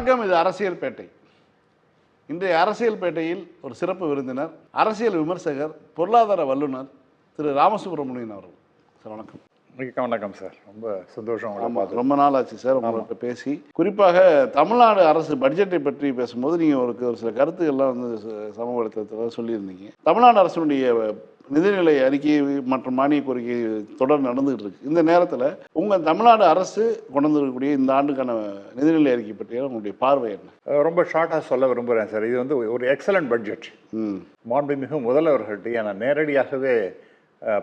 வணக்கம் இது அரசியல் பேட்டை இன்றைய அரசியல் பேட்டையில் ஒரு சிறப்பு விருந்தினர் அரசியல் விமர்சகர் பொருளாதார வல்லுனர் திரு ராமசுப்ரமணியன் அவர்கள். சார் வணக்கம். மிக்க வணக்கம் சார். ரொம்ப சந்தோஷம் ஆமாம் ரொம்ப நாள் ஆச்சு சார் உங்கள்கிட்ட பேசி. குறிப்பாக தமிழ்நாடு அரசு பட்ஜெட்டை பற்றி பேசும்போது நீங்கள் ஒரு ஒரு சில கருத்துக்கள்லாம் வந்து ச- சமூகத்தில் சொல்லியிருந்தீங்க. தமிழ்நாடு அரசினுடைய நிதிநிலை அறிக்கை மற்றும் மானிய கோரிக்கை தொடர் நடந்துகிட்டு இருக்கு. இந்த நேரத்தில் உங்கள் தமிழ்நாடு அரசு கொண்டு வந்திருக்கக்கூடிய இந்த ஆண்டுக்கான நிதிநிலை அறிக்கை பற்றிய உங்களுடைய பார்வை என்ன? ரொம்ப ஷார்ட்டாக சொல்ல விரும்புகிறேன் சார் இது வந்து ஒரு எக்ஸலண்ட் பட்ஜெட் மாண்புமிகு முதல்வர்கள்ட்ட நான் நேரடியாகவே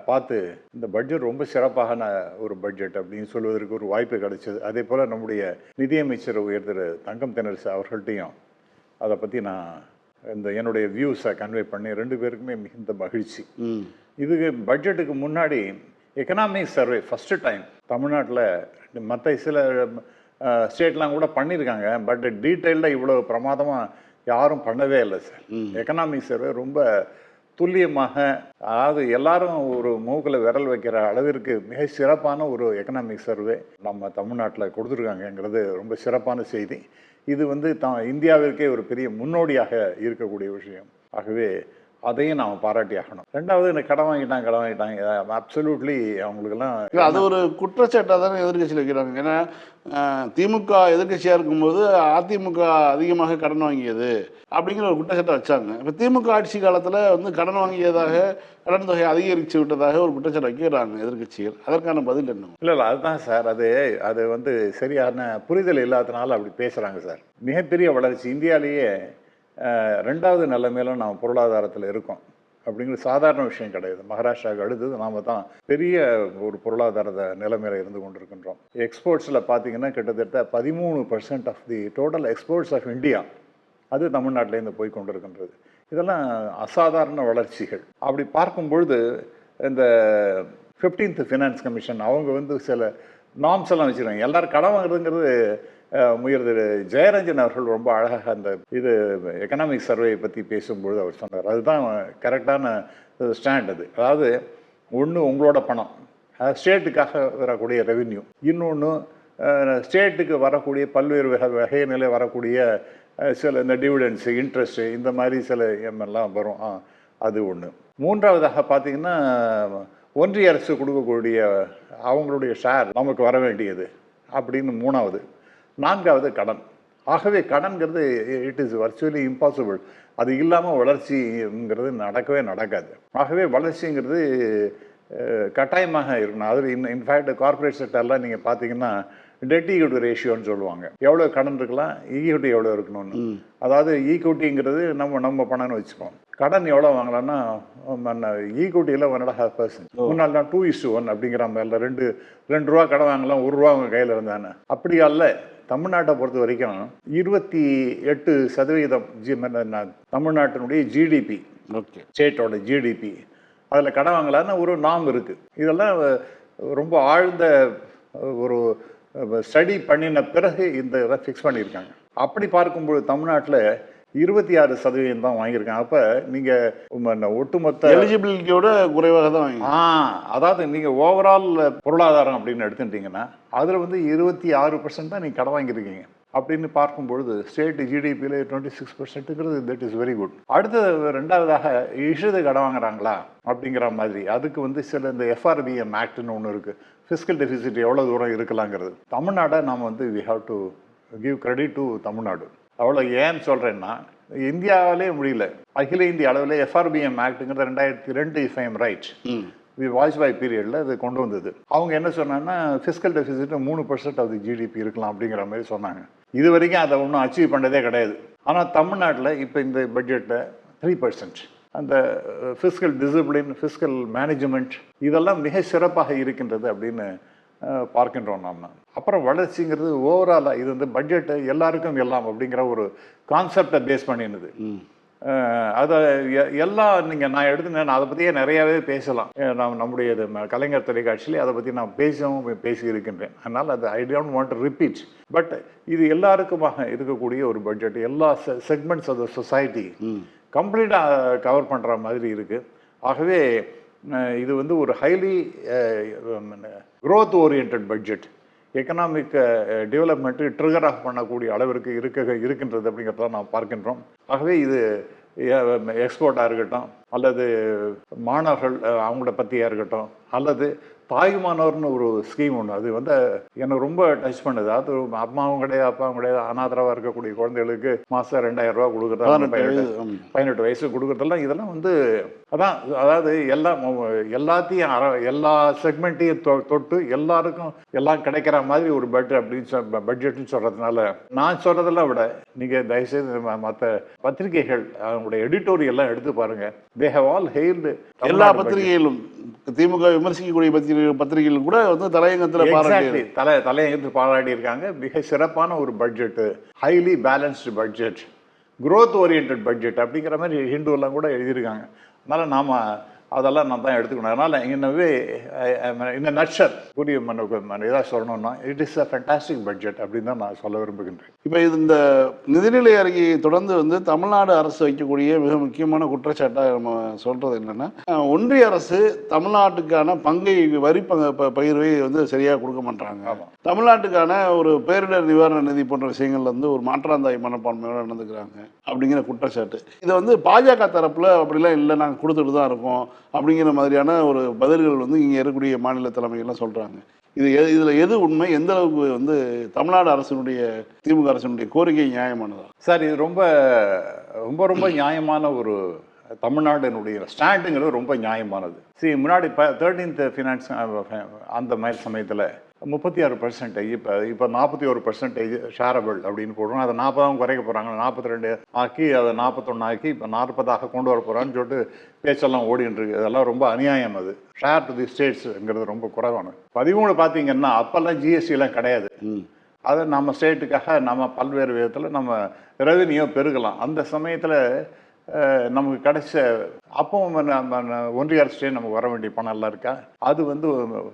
பார்த்து இந்த பட்ஜெட் ரொம்ப சிறப்பான ஒரு பட்ஜெட் அப்படின்னு சொல்வதற்கு ஒரு வாய்ப்பு கிடைச்சது. அதே போல் நம்முடைய நிதியமைச்சர் உயர் திரு தங்கம் தென்னரசு அவர்கள்ட்டையும் அதை பற்றி நான் இந்த என்னுடைய வியூஸை கன்வே பண்ணி ரெண்டு பேருக்குமே மிகுந்த மகிழ்ச்சி. இதுக்கு பட்ஜெட்டுக்கு முன்னாடி எக்கனாமிக் சர்வே ஃபஸ்ட்டு டைம் தமிழ்நாட்டில் மற்ற சில ஸ்டேட்லாம் கூட பண்ணியிருக்காங்க பட் டீட்டெயில்டாக இவ்வளோ பிரமாதமாக யாரும் பண்ணவே இல்லை சார் எக்கனாமிக் சர்வே ரொம்ப துல்லியமாக அதாவது எல்லாரும் ஒரு மூக்கில் விரல் வைக்கிற அளவிற்கு மிக சிறப்பான ஒரு எக்கனாமிக் சர்வே நம்ம தமிழ்நாட்டில் கொடுத்துருக்காங்கங்கிறது ரொம்ப சிறப்பான செய்தி. இது வந்து தான் இந்தியாவிற்கே ஒரு பெரிய முன்னோடியாக இருக்கக்கூடிய விஷயம். ஆகவே அதையும் நாம் பாராட்டி ஆகணும் ரெண்டாவது இந்த கடன் வாங்கிட்டாங்க கடன் வாங்கிட்டாங்க அப்சல்யூட்லி அவங்களுக்கெல்லாம் இல்ல, அது ஒரு குற்றச்சாட்டாக தானே எதிர்கட்சியில் வைக்கிறாங்க. ஏன்னா திமுக எதிர்கட்சியாக இருக்கும்போது அதிமுக அதிகமாக கடன் வாங்கியது அப்படிங்கிற ஒரு குற்றச்சாட்டை வச்சாங்க. இப்போ திமுக ஆட்சி காலத்தில் வந்து கடன் வாங்கியதாக கடன் தொகை அதிகரித்து விட்டதாக ஒரு குற்றச்சாட்டு வைக்கிறாங்க எதிர்கட்சிகள் அதற்கான பதில் என்ன? இல்லை இல்லை அதுதான் சார். அது அது வந்து சரியான புரிதல் இல்லாதனால அப்படி பேசுகிறாங்க சார். மிகப்பெரிய வளர்ச்சி. இந்தியாவிலேயே ரெண்டாவது நிலைமையில நாம் பொருளாதாரத்தில் இருக்கோம். அப்படிங்கிறது சாதாரண விஷயம் கிடையாது. மகாராஷ்டிராவுக்கு அடுத்தது நாம தான் பெரிய ஒரு பொருளாதார நிலைமையில் இருந்து கொண்டிருக்கின்றோம். எக்ஸ்போர்ட்ஸில் பார்த்தீங்கன்னா கிட்டத்தட்ட பதிமூணு percent of the total exports of India அது தமிழ்நாட்டிலேருந்து போய் கொண்டிருக்கின்றது. இதெல்லாம் அசாதாரண வளர்ச்சிகள். அப்படி பார்க்கும் பொழுது இந்த ஃபிஃப்டீன்த் ஃபினான்ஸ் கமிஷன் அவங்க வந்து சில நாம்ஸ் எல்லாம் வச்சுருக்காங்க. எல்லோரும் கடன் வாங்குறதுங்கிறது அஹ், திரு ஜெயரஞ்சன் அவர்கள் ரொம்ப அழகாக அந்த இது எக்கனாமிக் சர்வே பற்றி பேசும்பொழுது அவர் சொன்னார். அதுதான் கரெக்டான ஸ்டாண்ட் அது. அதாவது ஒன்று உங்களோட பணம். ஸ்டேட்டுக்காக வரக்கூடிய ரெவின்யூ இன்னொன்று ஸ்டேட்டுக்கு வரக்கூடிய பல்வேறு வகை வகையினிலே வரக்கூடிய சில இந்த டிவிடென்ஸு இன்ட்ரெஸ்ட்டு இந்த மாதிரி சில எல்லாம் வரும். ஆ, அது ஒன்று மூன்றாவதாக பார்த்தீங்கன்னா ஒன்றிய அரசு கொடுக்கக்கூடிய அவங்களுடைய ஷேர் நமக்கு வர வேண்டியது. அப்படின்னு மூணாவது. நான்காவது கடன். ஆகவே கடன்கிறது இட் இஸ் வர்ச்சுவலி இம்பாசிபிள் அது இல்லாமல் வளர்ச்சிங்கிறது நடக்கவே நடக்காது. ஆகவே வளர்ச்சிங்கிறது கட்டாயமாக இருக்கணும். அது இன் இன்ஃபேக்ட் கார்ப்பரேட் செக்டர்லாம் நீங்கள் பார்த்தீங்கன்னா டெட் ஈக்விட்டி ரேஷியோன்னு சொல்லுவாங்க. எவ்வளோ கடன் இருக்கலாம் ஈக்விட்டி எவ்வளோ இருக்கணும்னு. அதாவது ஈக்விட்டிங்கிறது நம்ம நம்ம பணம்னு வச்சுப்போம். கடன் எவ்வளோ வாங்கலாம்னா ஈக்விட்டியில் ஒன் அண்ட் ஹாஃப் பர்சன்ட் முன்னாள் தான் டூ இஸ் ஒன் அப்படிங்கிற மாதிரில ரெண்டு ரெண்டு ரூபா கடன் வாங்கலாம் ஒரு ரூபா அவங்க கையில் இருந்தானே அப்படி அல்ல. தமிழ்நாட்டை பொறுத்த வரைக்கும் இருபத்தி எட்டு சதவீதம் ஜி தமிழ்நாட்டினுடைய ஜிடிபி ஓகே. ஸ்டேட்டோட ஜிடிபி அதில் கடன் வாங்கலான்னு ஒரு நாம் இருக்குது இதெல்லாம் ரொம்ப ஆழ்ந்த ஒரு ஸ்டடி பண்ணின பிறகு இந்த இதை ஃபிக்ஸ் பண்ணியிருக்காங்க. அப்படி பார்க்கும்போது தமிழ்நாட்டில் இருபத்தி ஆறு சதவீதம் தான் வாங்கியிருக்காங்க. அப்போ நீங்கள் ஒட்டுமொத்த எலிஜிபிலிட்டியோட குறைவாக தான் வாங்கி ஆ அதாவது நீங்கள் ஓவரால் பொருளாதாரம் அப்படின்னு எடுத்துட்டீங்கன்னா அதில் வந்து இருபத்தி ஆறு பர்சன்ட் தான் நீங்கள் கடன் வாங்கியிருக்கீங்க. அப்படின்னு பார்க்கும்பொழுது ஸ்டேட் ஜிடிபியில் டுவெண்ட்டி சிக்ஸ் பர்சன்ட்டுங்கிறது தட் இஸ் வெரி குட் அடுத்தது ரெண்டாவதாக இஷ்டது கடன் வாங்குறாங்களா? அப்படிங்கிற மாதிரி. அதுக்கு வந்து சில இந்த எஃப்ஆர்பிஎம் ஆக்ட்னு ஒன்று இருக்குது ஃபிசிக்கல் டெபிசிட் எவ்வளோ தூரம் இருக்கலாங்கிறது. தமிழ்நாடை நாம் வந்து we have to give credit to Tamil Nadu. அவ்வளோ ஏன்னு சொல்கிறேன்னா இந்தியாவிலே முடியல. அகில இந்திய அளவில் எஃப்ஆர்பிஎம் ஆக்ட்டுங்கிறது ரெண்டாயிரத்தி ரெண்டு இஃப் ஐம் ரைட் ம். வாஜ்பாய் பீரியடில் இது கொண்டு வந்தது. அவங்க என்ன சொன்னாங்கன்னா ஃபிசிக்கல் டெபிசிட் மூணு பர்சன்ட் ஆஃப் தி ஜிடிபி இருக்கலாம் அப்படிங்கிற மாதிரி சொன்னாங்க. இது வரைக்கும் அதை ஒன்றும் அச்சீவ் பண்ணதே கிடையாது. ஆனால் தமிழ்நாட்டில் இப்போ இந்த பட்ஜெட்டில் த்ரீ பர்சன்ட் அந்த ஃபிசிக்கல் டிசிப்ளின் ஃபிசிக்கல் மேனேஜ்மெண்ட் இதெல்லாம் மிக சிறப்பாக இருக்கின்றது அப்படின்னு பார்க்கின்றோம் நாம். அப்புறம் வளர்ச்சிங்கிறது ஓவராலாக இது வந்து பட்ஜெட்டு எல்லாருக்கும் எல்லாம் அப்படிங்கிற ஒரு கான்செப்டை பேஸ் பண்ணினது. அதை எல்லாம் நீங்கள் நான் எடுத்து நான் அதை பற்றியே நிறையாவே பேசலாம். நாம் நம்முடைய கலைஞர் தொலைக்காட்சியிலே அதை பற்றி நான் பேசவும் பேசி இருக்கின்றேன் அதனால் அது I don't want to repeat but இது எல்லாருக்குமாக இருக்கக்கூடிய ஒரு பட்ஜெட் எல்லா செக்மெண்ட்ஸ் ஆஃப் த சொசைட்டி கம்ப்ளீட்டாக கவர் பண்ணுற மாதிரி இருக்குது ஆகவே இது வந்து ஒரு highly growth orient budget economic development trigger off பண்ணக்கூடிய அளவிற்கு இருக்க இருக்கின்றது அப்படிங்கிறத நாம் பார்க்கின்றோம். ஆகவே இது எக்ஸ்போர்ட்டாக இருக்கட்டும் அல்லது மாணவர்கள் அவங்கள பற்றியாக இருக்கட்டும் அல்லது தாய்மானவர்னு ஒரு ஸ்கீம் ஒன்று அது வந்து எனக்கு ரொம்ப டச் பண்ணுது. அது அம்மாவும் கிடையாது அப்பாவும் கிடையாது. அனாதரவாக இருக்கக்கூடிய குழந்தைகளுக்கு மாதம் ரெண்டாயிரம் ரூபா கொடுக்குறதா பதினெட்டு வயசு கொடுக்குறதெல்லாம் இதெல்லாம் வந்து அதான் அதாவது எல்லாம் எல்லாத்தையும் அற எல்லா செக்மெண்ட்டையும் தொட்டு எல்லாருக்கும் எல்லாம் கிடைக்கிற மாதிரி ஒரு பட்ஜெட் அப்படின்னு பட்ஜெட்னு சொல்கிறதுனால நான் சொல்கிறதெல்லாம் விட நீங்கள் தயவுசெய்து மற்ற பத்திரிகைகள் அவங்களுடைய எடிட்டோரியெல்லாம் எடுத்து பாருங்கள் தே ஹவ் ஆல் ஹெயில்டு எல்லா பத்திரிகைகளும் திமுக விமர்சிக்கக்கூடிய பத்திரிகை பத்திரிகைகள் கூட வந்து தலையங்கத்துல பாராட்டி தலை தலையெழுத்து பாராட்டி இருக்காங்க மிக சிறப்பான ஒரு budget highly balanced budget growth oriented budget அப்படிங்கிற மாதிரி ஹிந்துவெல்லாம் கூட எழுதியிருக்காங்க. அதனால் நாம் அதெல்லாம் நான் தான் எடுத்துக்கணும். அதனால் இன்னவே இந்த நட்சர் புரிய இதாக சொல்லணும்னா it is a fantastic budget அப்படின்னு தான் நான் சொல்ல விரும்புகின்றேன். இப்போ இது இந்த நிதிநிலை அறிக்கையை தொடர்ந்து வந்து தமிழ்நாடு அரசு வைக்கக்கூடிய மிக முக்கியமான குற்றச்சாட்டாக நம்ம சொல்றது என்னன்னா ஒன்றிய அரசு தமிழ்நாட்டுக்கான பங்கை வரி பங்க பகிர்வை வந்து சரியாக கொடுக்க மாட்டாங்க. தமிழ்நாட்டுக்கான ஒரு பேரிடர் நிவாரண நிதி போன்ற விஷயங்கள்ல வந்து ஒரு மாற்றாந்தாய் மனப்பான்மையோட நடந்துக்கிறாங்க அப்படிங்கிற குற்றச்சாட்டு. இதை வந்து பாஜக தரப்புல அப்படிலாம் இல்லை நாங்கள் கொடுத்துட்டு தான் இருக்கோம். அப்படிங்கிற மாதிரியான ஒரு பதில்கள் வந்து இங்கே இருக்கக்கூடிய மாநில தலைமைகள்லாம் சொல்கிறாங்க இது எ- இதில் எது உண்மை? எந்த அளவுக்கு வந்து தமிழ்நாடு அரசினுடைய திமுக அரசினுடைய கோரிக்கை நியாயமானதா? சார் இது ரொம்ப ரொம்ப ரொம்ப நியாயமான ஒரு தமிழ்நாட்டினுடைய ஸ்டாண்டுங்கிறது ரொம்ப நியாயமானது. சரி முன்னாடி இப்போ தேர்டீன்த் ஃபினான்ஸ் அந்த மாதிரி சமயத்தில் முப்பத்தி ஆறு பர்சன்டேஜ் இப்போ இப்போ நாற்பத்தி ஒரு பர்சன்டேஜ் ஷேரபிள் அப்படின்னு போடுறோம். அதை நாற்பதாகவும் குறைக்க போகிறாங்க நாற்பத்தி ரெண்டு ஆக்கி அதை நாற்பத்தொன்று ஆக்கி இப்போ நாற்பதாக கொண்டு வர போகிறான்னு சொல்லிட்டு பேச்செல்லாம் ஓடின்னு இருக்கு. அதெல்லாம் ரொம்ப அநியாயம் அது. ஷேர் டு தி ஸ்டேட்ஸுங்கிறது ரொம்ப குறைவான. பதிமூணு பார்த்தீங்கன்னா அப்போல்லாம் ஜிஎஸ்டிலாம் கிடையாது. அதை நம்ம ஸ்டேட்டுக்காக நம்ம பல்வேறு விதத்தில் நம்ம ரெவென்யூ பெருகலாம். அந்த சமயத்தில் நமக்கு கிடைச்ச அப்பவும் நம்ம நம்ம ஒன்றிய அரசே நமக்கு வர வேண்டிய பணம் எல்லாம் இருக்கா? அது வந்து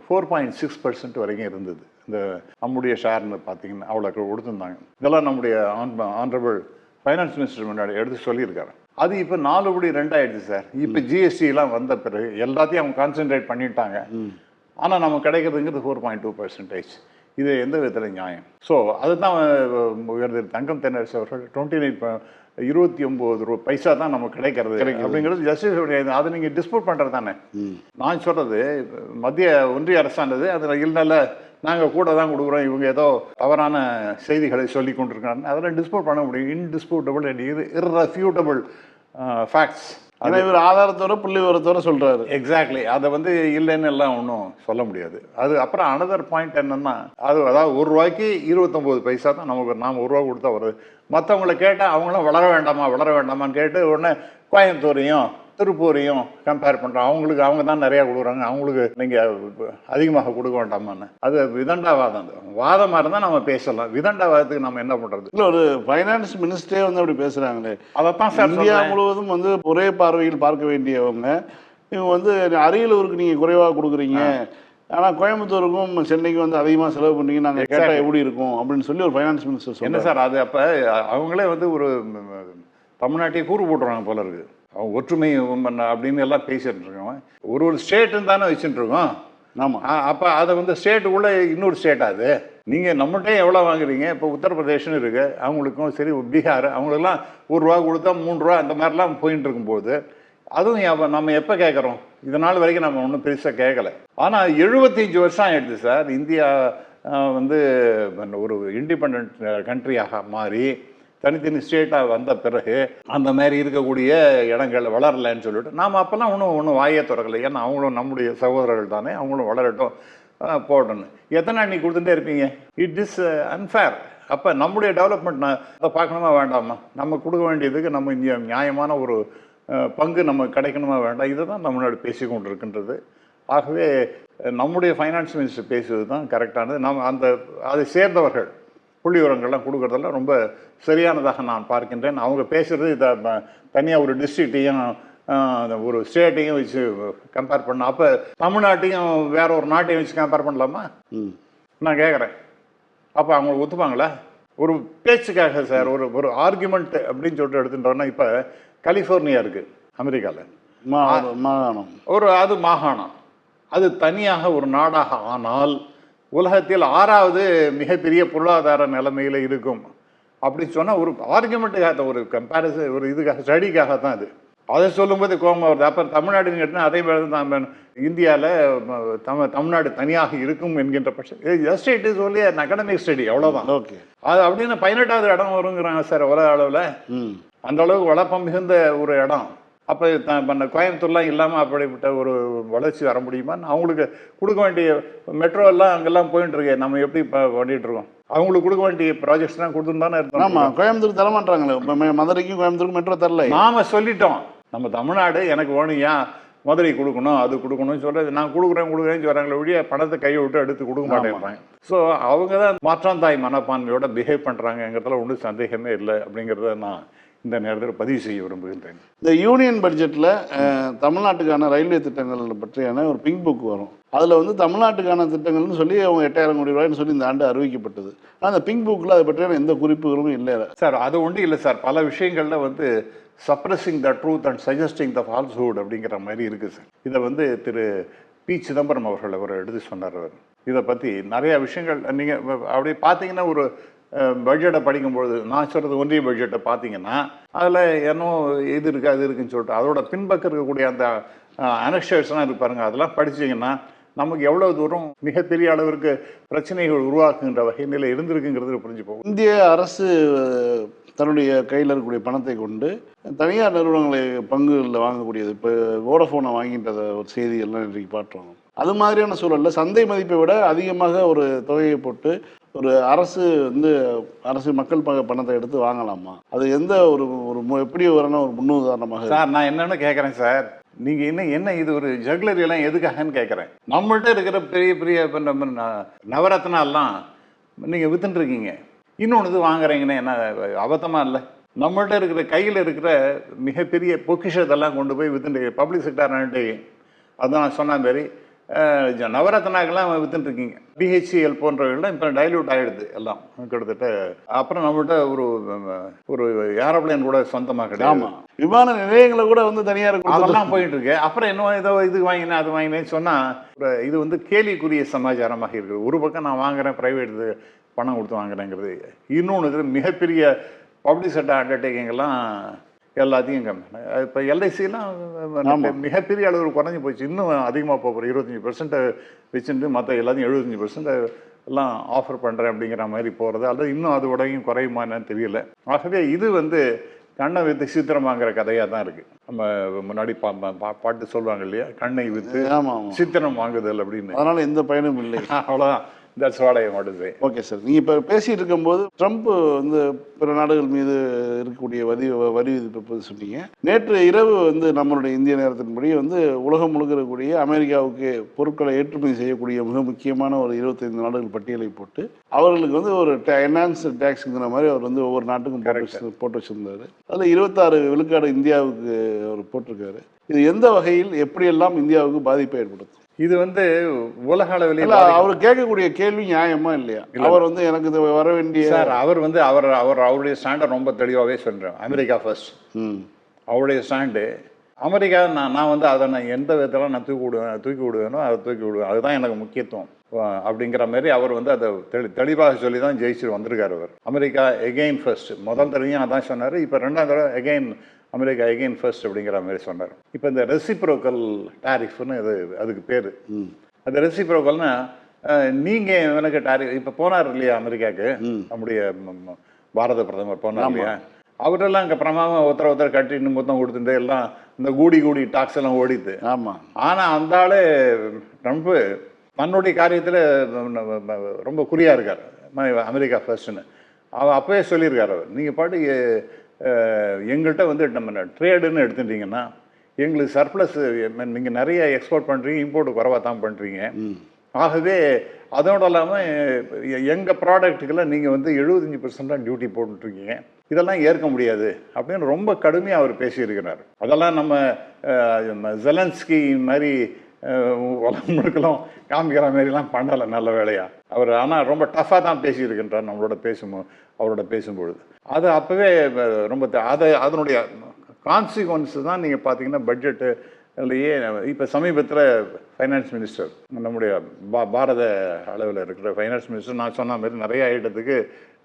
ஃபோர் பாயிண்ட் சிக்ஸ் பர்சன்ட் வரைக்கும் இருந்தது. இந்த நம்முடைய ஷேர்னு பார்த்தீங்கன்னா அவ்வளோ கொடுத்துருந்தாங்க. இதெல்லாம் நம்முடைய ஆன் ஆனரபிள் ஃபைனான்ஸ் மினிஸ்டர் முன்னாடி எடுத்து சொல்லியிருக்காரு. அது இப்போ நாலு படி ரெண்டாயிடுச்சு சார் இப்போ ஜிஎஸ்டிலாம் வந்த பிறகு எல்லாத்தையும் அவங்க கான்சென்ட்ரேட் பண்ணிட்டாங்க. ஆனால் நமக்கு கிடைக்கிறதுங்கிறது ஃபோர் பாயிண்ட் டூ பர்சன்டேஜ் இது எந்த விதத்தில் நியாயம்? ஸோ அதுதான் தங்கம் தென்னரசு அவர்கள் டுவெண்ட்டி நைன் இருபத்தி ஒம்பது ரூபா பைசா தான் நமக்கு கிடைக்கிறது அப்படிங்கிறது ஜஸ்டிஸ் அதை நீங்கள் டிஸ்போட் பண்ணுறது தானே? நான் சொல்கிறது மத்திய ஒன்றிய அரசானது அதில் இல்லைல்ல நாங்கள் கூட தான் கொடுக்குறோம். இவங்க ஏதோ தவறான செய்திகளை சொல்லி கொண்டிருக்காங்க அதெல்லாம் டிஸ்போட் பண்ண முடியும். இன்டிஸ்பியூட்டபிள் அண்ட் இரு இர்ரெஃப்யூட்டபிள் ஃபேக்ட்ஸ் ஏன்னா இவர் ஆதாரத்தோட புள்ளி விவரத்தோட சொல்றாரு. எக்ஸாக்ட்லி அதை வந்து இல்லைன்னு எல்லாம் ஒன்றும் சொல்ல முடியாது. அது அப்புறம் அனதர் பாயிண்ட் என்னன்னா அது அதாவது ஒரு ரூபாய்க்கு இருபத்தொம்போது பைசா தான் நமக்கு நாம் ஒரு ரூபா கொடுத்தா வருது மற்றவங்களை கேட்டால் அவங்களும் வளர வேண்டாமா வளர வேண்டாமான்னு கேட்டு உடனே கோயம்புத்தூரையும் திருப்பூரையும் கம்பேர் பண்ணுறோம் அவங்களுக்கு அவங்க தான் நிறையா கொடுக்குறாங்க. அவங்களுக்கு நீங்கள் அதிகமாக கொடுக்க வேண்டாமான்னு. அது விதண்டாவாதம். அது வாதமாக இருந்தால் நம்ம பேசலாம். விதண்டாவாதத்துக்கு நம்ம என்ன பண்ணுறது இல்ல ஒரு ஃபைனான்ஸ் மினிஸ்டரே வந்து அப்படி பேசுறாங்களே. அதைத்தான் சார் இந்தியா. முழுவதும் வந்து ஒரே பார்வையில் பார்க்க வேண்டியவங்க. இவங்க வந்து அரியலூருக்கு நீங்க குறைவா கொடுக்குறீங்க. ஆனா கோயம்புத்தூருக்கும் சென்னைக்கும் வந்து அதிகமா செலவு பண்ணீங்க. நாங்க கேட்டா Exactly. எப்படி இருக்கும் அப்படின்னு சொல்லி ஒரு ஃபைனான்ஸ் மினிஸ்டர் என்ன சார் அது அப்போ? அவங்களே வந்து ஒரு தமிழ்நாட்டையே கூறு போட்டுருவாங்க போல இருக்கு. அவங்க ஒற்றுமை அப்படின்னு எல்லாம் பேசிட்டு இருக்கோம் ஒரு ஒரு ஸ்டேட்டுன்னு தானே வச்சுட்டு இருக்கோம். ஆமா. அப்போ அதை வந்து ஸ்டேட்டுக்குள்ளே இன்னொரு ஸ்டேட் அது? நீங்கள் நம்மகிட்டே எவ்வளோ வாங்குறீங்க? இப்போ உத்தரப்பிரதேஷ்னு இருக்குது அவங்களுக்கும் சரி பீகார் அவங்களுக்கெல்லாம் ஒரு ரூபா கொடுத்தா மூணு ரூபா அந்த மாதிரிலாம் போயிட்டு இருக்கும்போது அதுவும் நம்ம எப்போ கேட்குறோம்? இது நாள் வரைக்கும் நம்ம ஒன்றும் பெருசாக கேட்கல. ஆனால் எழுபத்தஞ்சு வருஷம் ஆயிடுது சார். இந்தியா வந்து ஒரு இண்டிபெண்ட் கண்ட்ரியாக மாறி தனித்தனி ஸ்டேட்டாக வந்த பிறகு அந்த மாதிரி இருக்கக்கூடிய இடங்கள் வளரலைன்னு சொல்லிட்டு நாம் அப்போல்லாம் ஒன்றும் ஒன்றும் வாயே திறக்கலை. ஏன்னா அவங்களும் நம்முடைய சகோதரர்கள் தானே. அவங்களும் வளரட்டும். போடணும். எத்தனை நாள் நீ கொடுத்துட்டே இருப்பீங்க? இட் இஸ் அன்ஃபேர் அப்போ நம்முடைய டெவலப்மெண்ட் அதை பார்க்கணுமா வேண்டாமா? நம்ம கொடுக்க வேண்டியதுக்கு நம்ம இந்திய நியாயமான ஒரு பங்கு நம்ம கிடைக்கணுமா வேண்டாம்? இதை தான் நம்மளோட முன்னாடி பேசி கொண்டிருக்கின்றது. ஆகவே நம்முடைய ஃபைனான்ஸ் மினிஸ்டர் பேசுவது தான் கரெக்டானது நம்ம அந்த அதை சேர்ந்தவர்கள் புள்ளி விவரங்கள்லாம் கொடுக்குறதெல்லாம் ரொம்ப சரியானதாக நான் பார்க்கின்றேன். அவங்க பேசுகிறது இதை தனியாக ஒரு டிஸ்ட்ரிக்டையும் ஒரு ஸ்டேட்டையும் வச்சு கம்பேர் பண்ண அப்போ தமிழ்நாட்டையும் வேற ஒரு நாட்டையும் வச்சு கம்பேர் பண்ணலாமா? ம். நான் கேட்குறேன் அப்போ அவங்க ஒத்துப்பாங்களா? ஒரு பேச்சுக்காக சார் ஒரு ஒரு ஆர்குமெண்ட் அப்படின்னு சொல்லிட்டு எடுத்துட்டோம்னா இப்போ கலிஃபோர்னியா இருக்குது அமெரிக்காவில் மாகாணம். ஒரு அது மாகாணம். அது தனியாக ஒரு நாடாக ஆனால் உலகத்தில் ஆறாவது மிகப்பெரிய பொருளாதார நிலைமையில் இருக்கும். அப்படி சொன்னால் ஒரு ஆர்குமெண்ட்டுக்காக ஒரு கம்பேரிசன் ஒரு இதுக்காக ஸ்டடிக்காக தான் அது. அதை சொல்லும்போது கோபம் வருது. அப்புறம் தமிழ்நாடுன்னு கேட்டால் அதே மாதிரி தான் இந்தியாவில் தமிழ் தமிழ்நாடு தனியாக இருக்கும் என்கின்ற பட்சம். Just it is only an academic study அவ்வளோதான் ஓகே. அது அப்படின்னு பதினெட்டாவது இடம் வருங்கிறாங்க சார் உலக அளவில். அந்த அளவுக்கு வளப்பம் மிகுந்த ஒரு இடம். அப்போ பண்ண கோயம்புத்தூர்லாம் இல்லாமல் அப்படிப்பட்ட ஒரு வளர்ச்சி வர முடியுமா? அவங்களுக்கு கொடுக்க வேண்டிய மெட்ரோ எல்லாம் அங்கெல்லாம் போயிட்டு இருக்கு நம்ம எப்படி இப்போ பண்ணிட்டு இருக்கோம் அவங்களுக்கு கொடுக்க வேண்டிய ப்ராஜெக்ட்ஸ்லாம் கொடுத்துன்னு தானே இருக்கோம் ஆமா கோயம்புத்தூர் தர மாட்டாங்களே இப்ப மதுரைக்கும் கோயம்புத்தூருக்கும் மெட்ரோ தரல. நாம சொல்லிட்டோம். நம்ம தமிழ்நாடு எனக்கு வேணும் ஏன்? மதுரை கொடுக்கணும் அது கொடுக்கணும்னு சொல்றது நான் கொடுக்குறேன் கொடுக்குறேன்னு சொல்றாங்களே ஒழிய பணத்தை கையை விட்டு எடுத்து கொடுக்க மாட்டேங்கிறாங்க ஸோ அவங்க தான் மாற்றாந்தாய் மனப்பான்மையோட பிஹேவ் பண்றாங்கங்கிறதுல ஒன்றும் சந்தேகமே இல்லை அப்படிங்கிறத நான் இந்த நேரத்தில் பதிவு செய்ய விரும்புகின்றேன். இந்த யூனியன் பட்ஜெட்டில் தமிழ்நாட்டுக்கான ரயில்வே திட்டங்கள் பற்றியான ஒரு பிங்க் புக் வரும். அதில் வந்து தமிழ்நாட்டுக்கான திட்டங்கள்னு சொல்லி அவங்க எட்டாயிரம் கோடி ரூபாய்னு சொல்லி இந்த ஆண்டு அறிவிக்கப்பட்டது. ஆனால் அந்த பிங்க் புக்கில் அதை பற்றியான எந்த குறிப்புகளும் இல்லை. சார் அது ஒன்றும் இல்லை சார். பல விஷயங்கள்ல வந்து suppressing the truth and suggesting the falsehood அப்படிங்கிற மாதிரி இருக்குது சார் இதை வந்து திரு பி. சிதம்பரம் அவர்கள் அவர் எடுத்து சொன்னார் அவர். இதை பற்றி நிறையா விஷயங்கள் நீங்கள் அப்படி பார்த்தீங்கன்னா ஒரு பட்ஜெட்டை படிக்கும்பொழுது நான் சொல்கிறது ஒன்றிய பட்ஜெட்டை பார்த்தீங்கன்னா அதில் என்னோ இது இருக்குது அது இருக்குன்னு சொல்லிட்டு அதோட பின்பக்கம் இருக்கக்கூடிய அந்த அனக்ஷர்ஸ்லாம் இருக்கு அதெல்லாம் படிச்சீங்கன்னா நமக்கு எவ்வளோ தூரம் மிகப்பெரிய அளவிற்கு பிரச்சனைகள் உருவாக்குகின்ற வகையில் இருந்திருக்குங்கிறது புரிஞ்சு போகும். இந்திய அரசு தன்னுடைய கையில் இருக்கக்கூடிய பணத்தை கொண்டு தனியார் நிறுவனங்களை பங்குகளில் வாங்கக்கூடியது. இப்போ வோடஃபோனை வாங்கின்றத ஒரு செய்தி எல்லாம் இன்றைக்கு பாட்டுறோம் அது மாதிரியான சூழலில் சந்தை மதிப்பை விட அதிகமாக ஒரு தொகையை போட்டு ஒரு அரசு வந்து அரசு மக்கள் ப பணத்தை எடுத்து வாங்கலாமா? அது எந்த ஒரு ஒரு எப்படி வரணும்? ஒரு முன்னுதாரணமாக சார் நான் என்னென்னு கேட்குறேன் சார். நீங்கள் என்ன என்ன இது ஒரு ஜுவல்லரி எல்லாம் எதுக்காகன்னு கேட்குறேன் நம்மள்கிட்ட இருக்கிற பெரிய பெரிய நவரத்னாலாம் நீங்கள் ந- இன்னொன்று வாங்குறீங்கன்னு என்ன அபத்தமா இல்லை? நம்மள்ட்ட இருக்கிற கையில் இருக்கிற மிகப்பெரிய பொக்கிஷத்தெல்லாம் கொண்டு போய் வித்துட்டு பப்ளிக் செக்டார் அதான் நான் சொன்ன ஜ- நவரத்னாக்கெல்லாம் வித்துட்டு இருக்கீங்க. பிஹெச்சிஎல் போன்றவைகள்லாம் இப்போ டைல்யூட் ஆகிடுது எல்லாம் கிட்டத்தட்ட. அப்புறம் நம்மள்ட்ட ஒரு ஒரு ஏரோப்ளேன் கூட சொந்தமாக கிடையாது. விமான நிலையங்களை கூட வந்து தனியார் கொடுத்துட்டு அதெல்லாம் போயிட்டு இருக்கு அப்புறம் என்ன ஏதோ இது வாங்கினேன் அது வாங்கினேன்னு சொன்னா ஒரு இது வந்து கேலிக்குரிய சமாச்சாரமாக இருக்குது. ஒரு பக்கம் நான் வாங்குறேன் பிரைவேட் பணம் கொடுத்து வாங்குறேங்கிறது. இன்னொன்று இது மிகப்பெரிய பப்ளிக் செக்டர் அண்டர்டேக்கிங் எல்லாம் எல்லாத்தையும் கம்மி. இப்போ எல்ஐசிலாம் மிகப்பெரிய அளவு குறைஞ்சி போச்சு. இன்னும் அதிகமாக போகிற இருபத்தஞ்சி பெர்சென்ட்டை வச்சுட்டு மற்ற எல்லாத்தையும் எழுபத்தஞ்சி பெர்சென்ட் எல்லாம் ஆஃபர் பண்ணுறேன் அப்படிங்கிற மாதிரி போகிறது அல்லது இன்னும் அது உடையும் குறையுமா என்னன்னு தெரியல. ஆகவே இது வந்து கண்ணை வித்து சித்திரமாங்கிற கதையாக தான் இருக்குது நம்ம முன்னாடி பா பா- பாட்டு சொல்லுவாங்க இல்லையா? கண்ணை வித்து சித்திரம் வாங்குதல் அப்படின்னு. அதனால எந்த பயனும் இல்லை. அவ்வளோதான் that's what I what say okay sir நீங்கள் இப்போ பேசிட்டு இருக்கும்போது ட்ரம்ப் வந்து பிற நாடுகள் மீது இருக்கக்கூடிய வரி வரி விதிப்பை சொன்னீங்க. நேற்று இரவு வந்து நம்மளுடைய இந்திய நேரத்தின்படி வந்து உலகம் முழுக்க இருக்கக்கூடிய அமெரிக்காவுக்கு பொருட்களை ஏற்றுமதி செய்யக்கூடிய மிக முக்கியமான ஒரு இருபத்தைந்து நாடுகள் பட்டியலை போட்டு அவர்களுக்கு வந்து ஒரு என்ஹான்ஸ் டேக்ஸுங்கிற மாதிரி அவர் வந்து ஒவ்வொரு நாட்டுக்கும் போட்டு வச்சிருந்தாரு. அதில் இருபத்தாறு விழுக்காடு இந்தியாவுக்கு அவர் போட்டிருக்காரு. இது எந்த வகையில் எப்படியெல்லாம் இந்தியாவுக்கு பாதிப்பை ஏற்படுத்தும்? இது வந்து உலக அளவிலே அவர் கேட்கக்கூடிய கேள்வி நியாயமா இல்லையா? அவர் வந்து எனக்கு இது வர வேண்டிய சார் அவர் வந்து அவர் அவர் அவருடைய ஸ்டாண்டை ரொம்ப தெளிவாகவே சொல்கிறேன் அமெரிக்கா ஃபர்ஸ்ட் அவருடைய ஸ்டாண்டு அமெரிக்கா நான் நான் வந்து அதை நான் எந்த விதத்தில் நான் தூக்கி விடுவேன் தூக்கி விடுவேனோ அதை தூக்கி விடுவேன். அதுதான் எனக்கு முக்கியத்துவம். அப்படிங்கிற மாதிரி அவர் வந்து அதை தெளி தெளிவாக சொல்லி தான் ஜெயிச்சு வந்திருக்காரு அவர். அமெரிக்கா எகெயின் ஃபர்ஸ்ட் முதல் தடவையும் அதான் சொன்னார். இப்போ ரெண்டாம் தடவை எகெயின் அமெரிக்கா எகெயின் ஃபர்ஸ்ட் அப்படிங்கிற மாதிரி சொன்னார். இப்போ இந்த ரெசிப்ரோக்கல் டாரிஃப்னு இது அதுக்கு பேர். அந்த ரெசிப்ரோக்கல்னா நீங்கள் எனக்கு டாரிஃப் இப்போ போனார் இல்லையா அமெரிக்காவுக்கு நம்முடைய பாரத பிரதமர் போனார் இல்லையா? அவரெல்லாம் அங்கே பிரமாதம் ஒருத்தர் ஒருத்தர் கட்டின்னு மொத்தம் கொடுத்துட்டு எல்லாம் இந்த கூடி கூடி டாக்ஸ் எல்லாம் ஓடிது ஆமா. ஆனால் அந்த ஆளு ட்ரம்ப்பு தன்னுடைய காரியத்தில் ரொம்ப குறியாக இருக்கார். அமெரிக்கா ஃபர்ஸ்ட்னு அவர் அப்பவே சொல்லியிருக்காரு அவர். நீங்கள் பாட்டு எங்கள்கிட்ட வந்து நம்ம ட்ரேடுன்னு எடுத்துட்டீங்கன்னா எங்களுக்கு சர்ப்ளஸ் நீங்கள் நிறைய எக்ஸ்போர்ட் பண்ணுறீங்க இம்போர்ட் குறைவாக தான் பண்ணுறீங்க ஆகவே அதோடு இல்லாமல் எங்கள் ப்ராடக்ட்டுக்கெல்லாம் நீங்கள் வந்து எழுபத்தஞ்சி பர்சன்டாக டியூட்டி போட்டுருக்கீங்க இதெல்லாம் ஏற்க முடியாது அப்படின்னு ரொம்ப கடுமையாக அவர் பேசியிருக்கிறார். அதெல்லாம் நம்ம ஜெலன்ஸ்கி மாதிரி அஹ், உலகம் முழுக்கலாம் காமிக்கிற மாதிரிலாம் பண்ணலை நல்ல வேலையா. அவர் ஆனால் ரொம்ப டஃப்பாக தான் பேசியிருக்கின்றார் நம்மளோட பேசும்போது அவரோட பேசும்பொழுது. அது அப்போவே ரொம்ப அதை அதனுடைய கான்சிக்வன்ஸ் தான் நீங்கள் பார்த்தீங்கன்னா பட்ஜெட்டு அதுலேயே இப்போ சமீபத்தில் ஃபைனான்ஸ் மினிஸ்டர் நம்முடைய பா பாரத அளவில் இருக்கிற ஃபைனான்ஸ் மினிஸ்டர் நான் சொன்ன மாதிரி நிறைய ஐட்டத்துக்கு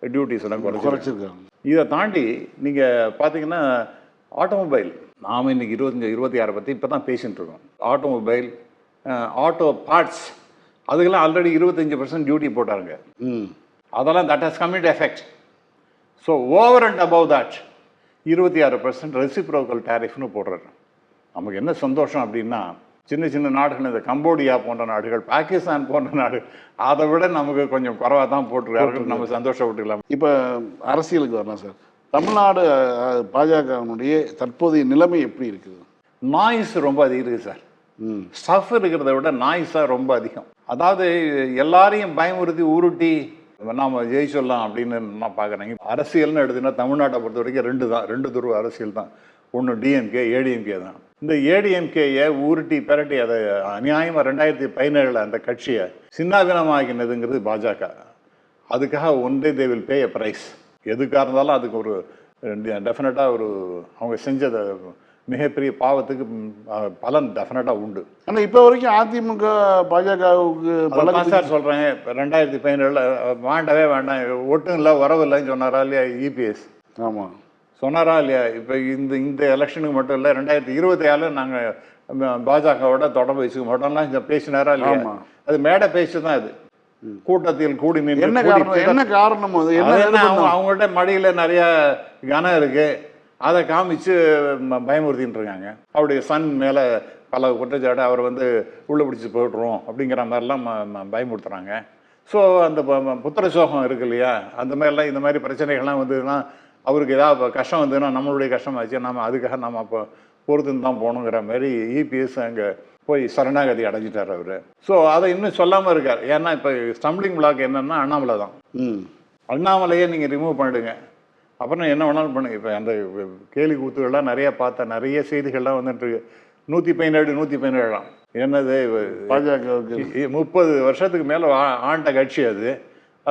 டியூட்டிஸ் எல்லாம் குறைச்சி குறைச்சிருக்காங்க. இதை தாண்டி நீங்கள் பார்த்தீங்கன்னா ஆட்டோமொபைல் நாம் இன்னைக்கு இருபத்தஞ்சி இருபத்தி ஆறை பற்றி இப்போ தான் பேசிகிட்டு இருக்கோம். ஆட்டோமொபைல் ஆட்டோ பார்ட்ஸ் அதுக்கெல்லாம் ஆல்ரெடி இருபத்தஞ்சி பர்சன்ட் டியூட்டி போட்டாருங்க. ம். அதெல்லாம் that has commit effect so over and above that இருபத்தி ஆறு பர்சன்ட் ரெசிப்ரோக்கல் டேரிஃப்னு போடுறாரு. நமக்கு என்ன சந்தோஷம் அப்படின்னா சின்ன சின்ன நாடுகள் இந்த கம்போடியா போன்ற நாடுகள் பாகிஸ்தான் போன்ற நாடு அதை விட நமக்கு கொஞ்சம் குறைவாக தான் போட்டிருக்கார்கள் நம்ம சந்தோஷப்பட்டுக்கலாம். இப்போ அரசியலுக்கு வரலாம் சார். தமிழ்நாடு பாஜகவினுடைய தற்போதைய நிலைமை எப்படி இருக்குது? நாய்ஸ் ரொம்ப அதிகம் இருக்குது சார். ஸ்டஃப் இருக்கிறத விட நாய்ஸாக ரொம்ப அதிகம். அதாவது எல்லாரையும் பயமுறுத்தி உருட்டி நாம ஜெயிச்சொல்லாம் அப்படின்னு நான் பார்க்குறேங்க அரசியல்னு எடுத்தீங்கன்னா தமிழ்நாட்டை பொறுத்த வரைக்கும் ரெண்டு தான் ரெண்டு துருவ அரசியல் தான். ஒன்று டிஎம்கே ஏடிஎம்கே தான். இந்த ஏடிஎம்கேயை ஊருட்டி பிரட்டி அதை அநியாயமாக ரெண்டாயிரத்தி பதினேழில் அந்த கட்சியை சின்னாவினமாகினதுங்கிறது பாஜக. அதுக்காக ஒன்றே they will pay a price எதுக்காக இருந்தாலும் அதுக்கு ஒரு டெஃபினட்டாக ஒரு அவங்க செஞ்சதை மிகப்பெரிய பாவத்துக்கு பலன் டெஃபினட்டாக உண்டு. ஆனால் இப்போ வரைக்கும் அதிமுக பாஜகவுக்கு பல பல சார் சொல்கிறேன் ரெண்டாயிரத்தி பதினேழில் வேண்டவே வேண்டாம். ஒட்டும் இல்லை வரவு இல்லைன்னு சொன்னாரா இல்லையா இபிஎஸ் ஆமாம் சொன்னாரா இல்லையா? இப்போ இந்த இந்த எலெக்ஷனுக்கு மட்டும் இல்லை ரெண்டாயிரத்தி இருபத்தி ஏழில் நாங்கள் பாஜகவோட தொடர்பு வச்சுக்க மாட்டோம்லாம் பேசினாரா இல்லையா. அது மேடை பேச்சு தான் அது. கூட்டத்தில் கூடி நின்று என்ன காரணம்? என்ன காரணம் அது? என்ன? அவங்கள்ட்ட மடியில் நிறைய கனம் இருக்கு. அதை காமிச்சு பயமுறுத்தின்னு இருக்காங்க அவருடைய சன் மேலே பல குற்றச்சாட்டு அவர் வந்து உள்ள பிடிச்சி போட்டுரும் அப்படிங்கிற மாதிரிலாம் பயமுறுத்துறாங்க. ஸோ அந்த புத்திர சோகம் இருக்கு இல்லையா? அந்த மாதிரிலாம் இந்த மாதிரி பிரச்சனைகள்லாம் வந்ததுன்னா அவருக்கு ஏதாவது இப்ப கஷ்டம் வந்ததுன்னா நம்மளுடைய கஷ்டமாச்சு நம்ம அதுக்காக நம்ம அப்போ பொறுத்துன்னு தான் போகணுங்கிற மாதிரி இபிஎஸ் அங்கே போய் சரணாகதி அடைஞ்சிட்டார் அவர். ஸோ அதை இன்னும் சொல்லாமல் இருக்கார். ஏன்னா இப்போ ஸ்டம்பிளிங் பிளாக் என்னன்னா அண்ணாமலை தான். ம். அண்ணாமலையே நீங்கள் ரிமூவ் பண்ணிடுங்க. அப்புறம் என்ன வேணாலும் பண்ணுங்க இப்போ அந்த கேலி கூத்துகள்லாம் நிறைய பார்த்தா நிறைய செய்திகள்லாம் வந்துட்டு இருக்கு. நூற்றி பதினேழு நூற்றி பதினேழாம். என்னது பாஜகவுக்கு. முப்பது வருஷத்துக்கு மேலே ஆண்ட கட்சி அது.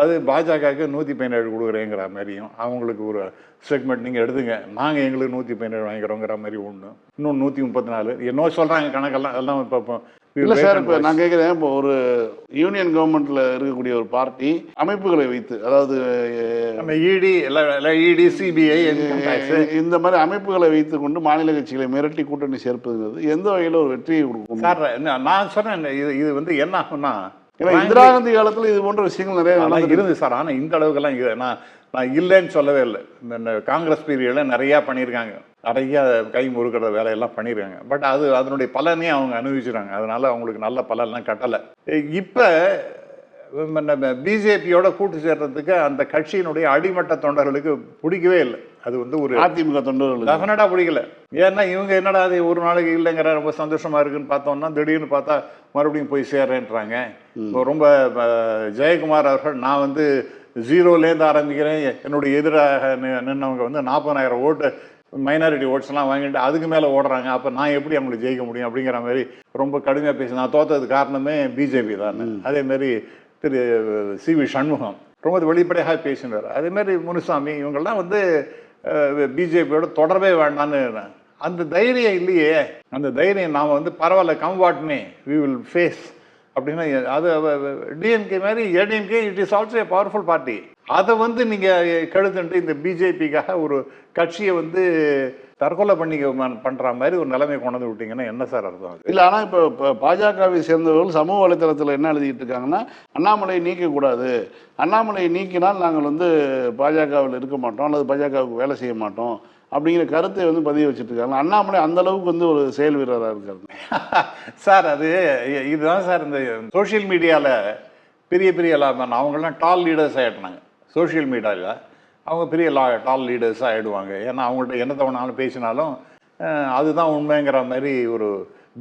அது பாஜகவுக்கு நூற்றி பதினேழு கொடுக்குறேங்கிற மாதிரியும் அவங்களுக்கு ஒரு செக்மெண்ட் நீங்கள் எடுத்துங்க. நாங்கள் எங்களுக்கு நூற்றி பதினேழு வாங்கிக்கிறோங்கிற மாதிரி ஒன்று இன்னும் நூற்றி முப்பத்தி நாலு. என்னோ சொல்கிறாங்க கணக்கெல்லாம். எல்லாம் இப்போ இல்லை சார் இப்போ நான் கேட்குறேன் இப்போ ஒரு யூனியன் கவர்மெண்ட்ல இருக்கக்கூடிய ஒரு பார்ட்டி அமைப்புகளை வைத்து அதாவது நம்ம இடி எல்லாம் இடி சிபிஐ டேக்ஸ் அஹ், இந்த மாதிரி அமைப்புகளை வைத்து கொண்டு மாநில கட்சிகளை மிரட்டி கூட்டணி சேர்ப்பதுங்கிறது எந்த வகையில் ஒரு வெற்றியை கொடுக்கும்? சார் நான் சொன்னேன் இது இது வந்து என்ன ஆகும்னா இந்திரா காந்தி காலத்துல இது போன்ற விஷயங்கள் நிறைய நடந்து இருந்தது சார் ஆனால் இந்த அளவுக்குலாம் இது நான் இல்லைன்னு சொல்லவே இல்லை. இந்த காங்கிரஸ் பீரியடில் நிறையா பண்ணியிருக்காங்க. நிறைய கை முறுக்கிற வேலையெல்லாம் பண்ணியிருக்காங்க. பட் அது அதனுடைய பலனே அவங்க அனுபவிச்சுறாங்க அதனால அவங்களுக்கு நல்ல பலன்லாம் கட்டலை. இப்போ நம்ம பிஜேபியோட கூட்டு சேர்றதுக்கு அந்த கட்சியினுடைய அடிமட்ட தொண்டர்களுக்கு பிடிக்கவே இல்லை. அது வந்து ஒரு அதிமுக தொண்டர்களுக்கு டெஃபினட்டாக பிடிக்கல. ஏன்னா இவங்க என்னடா அது ஒரு நாளைக்கு இல்லைங்கிற ரொம்ப சந்தோஷமா இருக்குன்னு பார்த்தோம்னா திடீர்னு பார்த்தா மறுபடியும் போய் சேர்றேன்றாங்க. இப்போ ரொம்ப ஜெயக்குமார் அவர்கள் நான் வந்து ஜீரோலேருந்து ஆரம்பிக்கிறேன். என்னுடைய எதிராக நி- நின்னவங்க வந்து நாற்பதாயிரம் ஓட்டு மைனாரிட்டி ஓட்ஸ்லாம் வாங்கிட்டு அதுக்கு மேலே ஓடுறாங்க. அப்போ நான் எப்படி அவங்களை ஜெயிக்க முடியும் அப்படிங்கிற மாதிரி ரொம்ப கடுமையாக பேசி நான் தோத்தது காரணமே பிஜேபி தான். அதே மாதிரி திரு சி வி சண்முகம். ரொம்ப வெளிப்படையாக பேசினார். அதே மாதிரி முனுசாமி இவங்கெல்லாம் வந்து பிஜேபியோட தொடரவே வேண்டான்னு அந்த தைரியம் இல்லையே. அந்த தைரியம் நாம் வந்து பரவாயில்ல come what may we will face அப்படின்னா அது டிஎம்கே மாதிரி ADMK it is also a powerful party அதை வந்து நீங்கள் கழுத்துன்ட்டு இந்த பிஜேபிக்காக ஒரு கட்சியை வந்து தற்கொலை பண்ணிக்க பண்ணுற மாதிரி ஒரு நிலைமை கொண்டு விட்டீங்கன்னா என்ன சார் அர்த்தம் இல்லை ஆனால் இப்போ இப்போ பாஜகவை சேர்ந்தவர்கள் சமூக வலைத்தளத்தில் என்ன எழுதிட்டு இருக்காங்கன்னா அண்ணாமலையை நீக்கக்கூடாது அண்ணாமலையை நீக்கினால் நாங்கள் வந்து பாஜகவில் இருக்க மாட்டோம் அல்லது பாஜகவுக்கு வேலை செய்ய மாட்டோம். அப்படிங்கிற கருத்தை வந்து பதிவு வச்சுட்டு இருக்காங்க அண்ணாமலை அந்த அளவுக்கு வந்து ஒரு செயல் வீரராக இருக்காரு. சார் அது இதுதான் சார் இந்த சோஷியல் மீடியாவில் பெரிய பெரிய லா- அவங்கெல்லாம் டால் லீடர்ஸ் ஆகிட்டாங்க சோஷியல் மீடியாவில் அவங்க பெரிய லா டால் லீடர்ஸாக ஆகிடுவாங்க ஏன்னா அவங்கள்ட்ட என்ன தவணாலும் பேசினாலும் அதுதான் உண்மைங்கிற மாதிரி ஒரு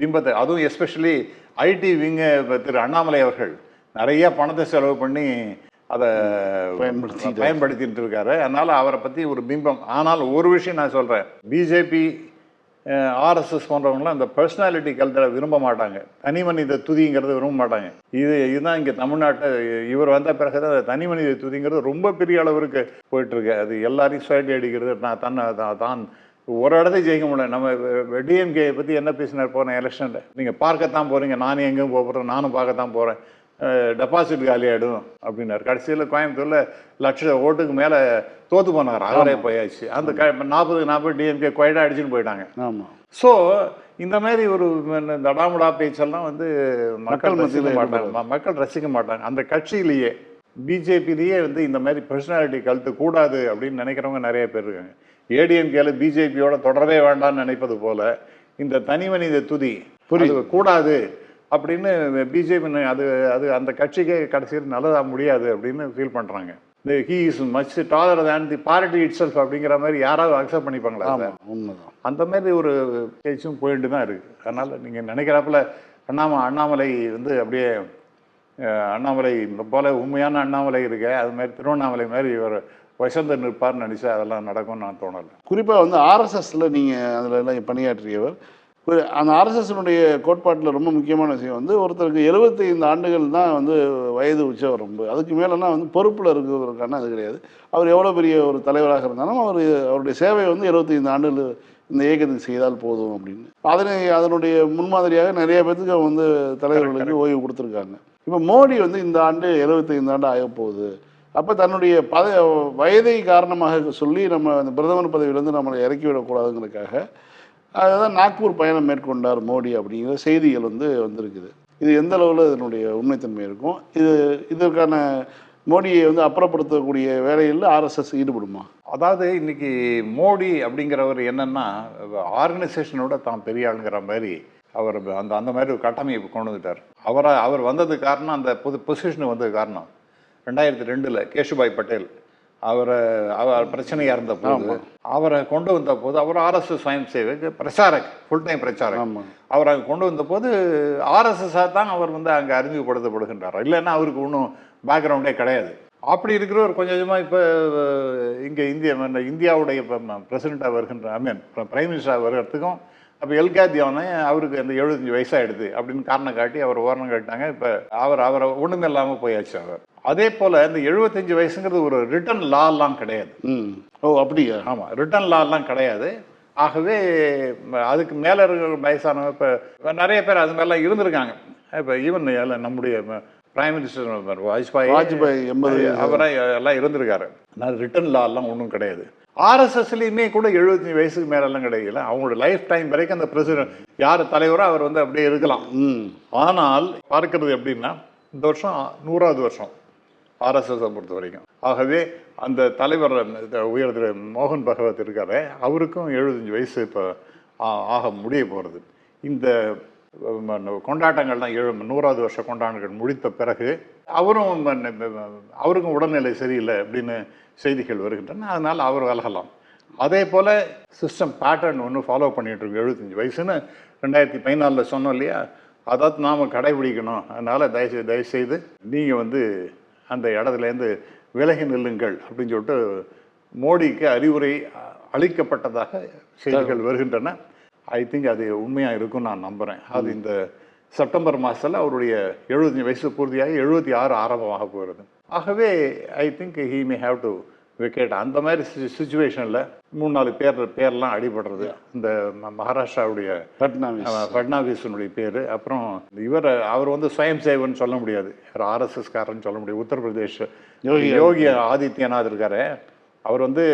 பிம்பத்தை அதுவும் எஸ்பெஷலி ஐடி விங்க திரு அண்ணாமலை அவர்கள் நிறைய பணத்தை செலவு பண்ணி அதை பயன்படுத்திட்டாரு. பயன்படுத்திட்டு இருக்காரு. அதனால அவரை பற்றி ஒரு பிம்பம். ஆனால் ஒரு விஷயம் நான் சொல்கிறேன் பிஜேபி ஆர்எஸ்எஸ் போன்றவங்களாம் இந்த பர்சனாலிட்டி கல்ச்சரை விரும்ப மாட்டாங்க. தனி மனித துதிங்கிறத விரும்ப மாட்டாங்க. இது இதுதான் இங்கே தமிழ்நாட்டை இவர் வந்த பிறகு தான் தனி மனித துதிங்கிறது ரொம்ப பெரிய அளவிற்கு போயிட்டு இருக்கு அது எல்லாரையும் சுயட்டி அடிக்கிறது நான் தன்னை தான் தான் ஒரு இடத்தையும் ஜெயிக்க முடியல. நம்ம டிஎம்கே பற்றி என்ன பேசினார் போன எலெக்ஷனில் நீங்கள் பார்க்கத்தான் போகிறீங்க நானும் எங்கேயும் போக போகிறேன் நானும் பார்க்கத்தான் போகிறேன் டெபாசிட் காலி ஆகிடும் அப்படின்னார். கடைசியில் கோயம்புத்தூரில் லட்ச ஓட்டுக்கு மேலே தோத்து போனார். அவரே போயாச்சு. அந்த க நாற்பது நாற்பது டிஎம்கே கொயடா அடிச்சுன்னு போயிட்டாங்க. ஆமாம் ஸோ இந்த மாதிரி ஒரு தடாமுடா பேச்செல்லாம் வந்து மக்கள் ரசிக்க மாட்டாங்க. மக்கள் ரசிக்க மாட்டாங்க. அந்த கட்சியிலேயே பிஜேபிலேயே வந்து இந்த மாதிரி பர்சனாலிட்டி கழுத்து கூடாது அப்படின்னு நினைக்கிறவங்க நிறைய பேர் இருக்காங்க. ஏடிஎம்கேல பிஜேபியோட தொடரவே வேண்டாம்னு நினைப்பது போல இந்த தனி மனித துதி புரியுது. கூடாது. அப்படின்னு பிஜேபி அது அது அந்த கட்சிக்கே கடைசியில் நல்லதா முடியாது அப்படின்னு ஃபீல் பண்றாங்க. இந்த he is much taller than the party itself அப்படிங்கிற மாதிரி யாராவது அக்செப்ட் பண்ணிப்பாங்களா உண்மைதான். அந்த மாதிரி ஒரு பேச்சும் போயிட்டு தான் இருக்குது அதனால் நீங்கள் நினைக்கிறாப்புல அண்ணாம அண்ணாமலை வந்து அப்படியே அண்ணாமலை போல உண்மையான அண்ணாமலை இருக்க அது மாதிரி திருவண்ணாமலை மாதிரி இவர் வசந்த நிற்பார்னு நினச்சா அதெல்லாம் நடக்கும்னு நான் தோணலை. குறிப்பாக வந்து ஆர்எஸ்எஸ்ல நீங்கள் அதில் எல்லாம் பணியாற்றியவர் அந்த ஆர்எஸ்எஸ்னுடைய கோட்பாட்டில் ரொம்ப முக்கியமான விஷயம் வந்து ஒருத்தருக்கு 75 ஆண்டுகள் தான் வந்து வயது உச்சவரம்பு அதுக்கு மேலெல்லாம் வந்து பொறுப்பில் இருக்கிறதுக்கான அது கிடையாது. அவர் எவ்வளோ பெரிய ஒரு தலைவராக இருந்தாலும் அவர் அவருடைய சேவை வந்து 75 ஆண்டுகள் இந்த இயக்கத்துக்கு செய்தால் போதும் அப்படின்னு. அதனை அதனுடைய முன்மாதிரியாக நிறைய பேத்துக்கு அவங்க வந்து தலைவர்களுக்கு ஓய்வு கொடுத்துருக்காங்க. இப்போ மோடி வந்து இந்த ஆண்டு 75 ஆண்டு ஆக போகுது. அப்போ தன்னுடைய பத வயதை காரணமாக சொல்லி நம்ம அந்த பிரதமர் பதவியிலேருந்து நம்மளை இறக்கி விடக்கூடாதுங்கிறதுக்காக அதுதான் நாக்பூர் பயணம் மேற்கொண்டார் மோடி அப்படிங்கிற செய்திகள் வந்து வந்திருக்குது. இது எந்த அளவில் இதனுடைய உண்மைத்தன்மை இருக்கும்? இது இதற்கான மோடியை வந்து அப்புறப்படுத்தக்கூடிய வேலையில் ஆர்எஸ்எஸ் ஈடுபடுமா? அதாவது இன்னைக்கு மோடி அப்படிங்கிறவர் என்னன்னா ஆர்கனைசேஷனோட தான் பெரிய ஆளுங்கிற மாதிரி அவர் அந்த அந்த மாதிரி ஒரு கட்டமைப்பு கொண்டு வந்துட்டார். அவரை அவர் வந்ததுக்கு காரணம் அந்த பொது பொசிஷனுக்கு வந்தது காரணம். ரெண்டாயிரத்தி ரெண்டில் கேஷுபாய் பட்டேல். அவரை அவர் பிரச்சனையாக இருந்த போது அவரை கொண்டு வந்த போது அவர் ஆர்எஸ்எஸ் ஸ்வயம் சேவக் பிரச்சாரக் ஃபுல் டைம் பிரச்சாரக். அவர் அங்கே கொண்டு வந்த போது ஆர்எஸ்எஸ்ஸாக தான் அவர் வந்து அங்கே அறிமுகப்படுத்தப்படுகின்றார். இல்லைன்னா அவருக்கு ஒன்றும் பேக்ரவுண்டே கிடையாது. அப்படி இருக்கிறவர் கொஞ்சம் கொஞ்சமாக இப்போ இங்கே இந்திய இந்தியாவுடைய பிரசிடெண்ட்டாக வருகின்ற ஐ மீன் பிரைம் மினிஸ்டராக வருகிறதுக்கும் அப்போ எல்காத்தியானே அவருக்கு அந்த எழுபத்தஞ்சு வயசாகிடுது அப்படின்னு காரணம் காட்டி அவர் ஓரணம் காட்டினாங்க இப்போ அவர் அவரை ஒன்றுமே இல்லாமல் போயாச்சு அவர். அதே போல் இந்த எழுபத்தஞ்சு வயசுங்கிறது ஒரு ரிட்டன் லாலாம் கிடையாது. ஓ அப்படியா? ஆமாம் ரிட்டர்ன் லாலாம் கிடையாது. ஆகவே அதுக்கு மேலே இருக்கிற வயசானவங்க இப்போ நிறைய பேர் அது மாதிரிலாம் இருந்திருக்காங்க. இப்போ ஈவன் நம்முடைய பிரைம் மினிஸ்டர் வாஜ்பாய் வாஜ்பாய் எண்பது அவரை எல்லாம் இருந்திருக்காரு. நான் ரிட்டர்ன் லாலாம் ஒன்றும் கிடையாது. ஆர்எஸ்எஸ்லேயுமே கூட எழுபத்தஞ்சு வயசுக்கு மேலெல்லாம் கிடைக்கல. அவங்களோட லைஃப் டைம் வரைக்கும் அந்த பிரசிடென்ட் யார் தலைவரோ அவர் வந்து அப்படியே இருக்கலாம். ஆனால் பார்க்கிறது எப்படின்னா இந்த வருஷம் நூறாவது வருஷம். ஆர்எஸ்எஸை பொறுத்த வரைக்கும். ஆகவே அந்த தலைவர் இந்த உயர் திரு மோகன் பகவத் இருக்காரு அவருக்கும் எழுபத்தஞ்சு வயசு இப்போ ஆக முடிய போகிறது இந்த ம, கொண்டாட்டங்கள்லாம் ஏழு நூறாவது வருஷ கொண்டாட்டங்கள் முடித்த பிறகு அவரும் அவருக்கும் உடல்நிலை சரியில்லை அப்படின்னு செய்திகள் வருகின்றன. அதனால் அவர் விலகலாம் அதே போல் சிஸ்டம் பேட்டர்ன் ஒன்று ஃபாலோ பண்ணிகிட்டு இருக்கோம் எழுபத்தஞ்சு வயசுன்னு. ரெண்டாயிரத்தி பதினாலில் சொன்னோம் இல்லையா? அதாவது நாம் கடைபிடிக்கணும். அதனால் தயவுசெய்து தயவுசெய்து நீங்கள் வந்து அந்த இடத்துலேருந்து விலகி நில்லுங்கள் அப்படின்னு சொல்லிட்டு மோடிக்கு அறிவுரை அளிக்கப்பட்டதாக செய்திகள் வருகின்றன. ஐ திங்க் அது உண்மையாக இருக்கும்னு நான் நம்புகிறேன் அது இந்த செப்டம்பர் மாதத்தில் அவருடைய எழுபத்தஞ்சு வயசு பூர்த்தியாகி எழுபத்தி ஆறு ஆரம்பமாக போகிறது. ஆகவே I think he may have to vacate. அந்த மாதிரி சுச்சுவேஷனில் மூணு நாலு பேர் பேர்லாம் அடிபடுறது. இந்த மகாராஷ்டிராவுடைய பட்னாவிஸ் ஆமா, ஃபட்னாவிஸனுடைய பேர். அப்புறம் இவர் அவர் வந்து சுயம் சேவன் சொல்ல முடியாது. ஆர்எஸ்எஸ் காரன்னு சொல்ல முடியாது. உத்தரப்பிரதேஷ் யோகி யோகி ஆதித்யநாத். இருக்காரு. அவர் வந்து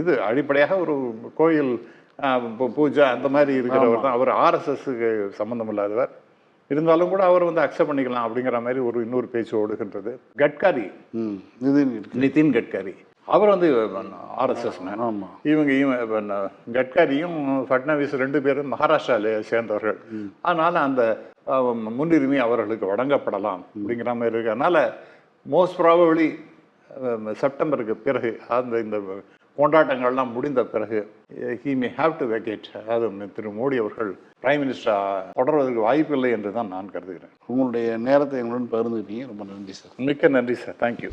இது அடிப்படையாக ஒரு கோயில் பூஜை அந்த மாதிரி இருக்கிறவர் தான். அவர் ஆர்எஸ்எஸ்க்கு சம்மந்தம் இல்லாதவர். இருந்தாலும் கூட அவர் வந்து அக்செப்ட் பண்ணிக்கலாம் அப்படிங்கிற மாதிரி ஒரு இன்னொரு பேச்சு ஓடுகின்றது. கட்காரி. நிதின் கட்காரி. அவர் வந்து ஆர்எஸ்எஸ் ஆமாம் இவங்க இவன் கட்காரியும் ஃபட்னவிஸ் ரெண்டு பேரும் மகாராஷ்டிரால சேர்ந்தவர்கள். அதனால அந்த முன்னுரிமை அவர்களுக்கு வழங்கப்படலாம் அப்படிங்கிற மாதிரி இருக்கு. அதனால மோஸ்ட் ப்ராபபிளி செப்டம்பருக்கு பிறகு அந்த இந்த கொண்டாட்டங்கள்லாம் முடிந்த பிறகு he may have to vacate அதாவது திரு மோடி அவர்கள் பிரைம் மினிஸ்டர் தொடர்வதற்கு வாய்ப்பில்லை என்று தான் நான் கருதுகிறேன். உங்களுடைய நேரத்தை எங்களுடன் பகிர்ந்துக்கிட்டீங்க. ரொம்ப நன்றி சார். மிக்க நன்றி சார். தேங்க்யூ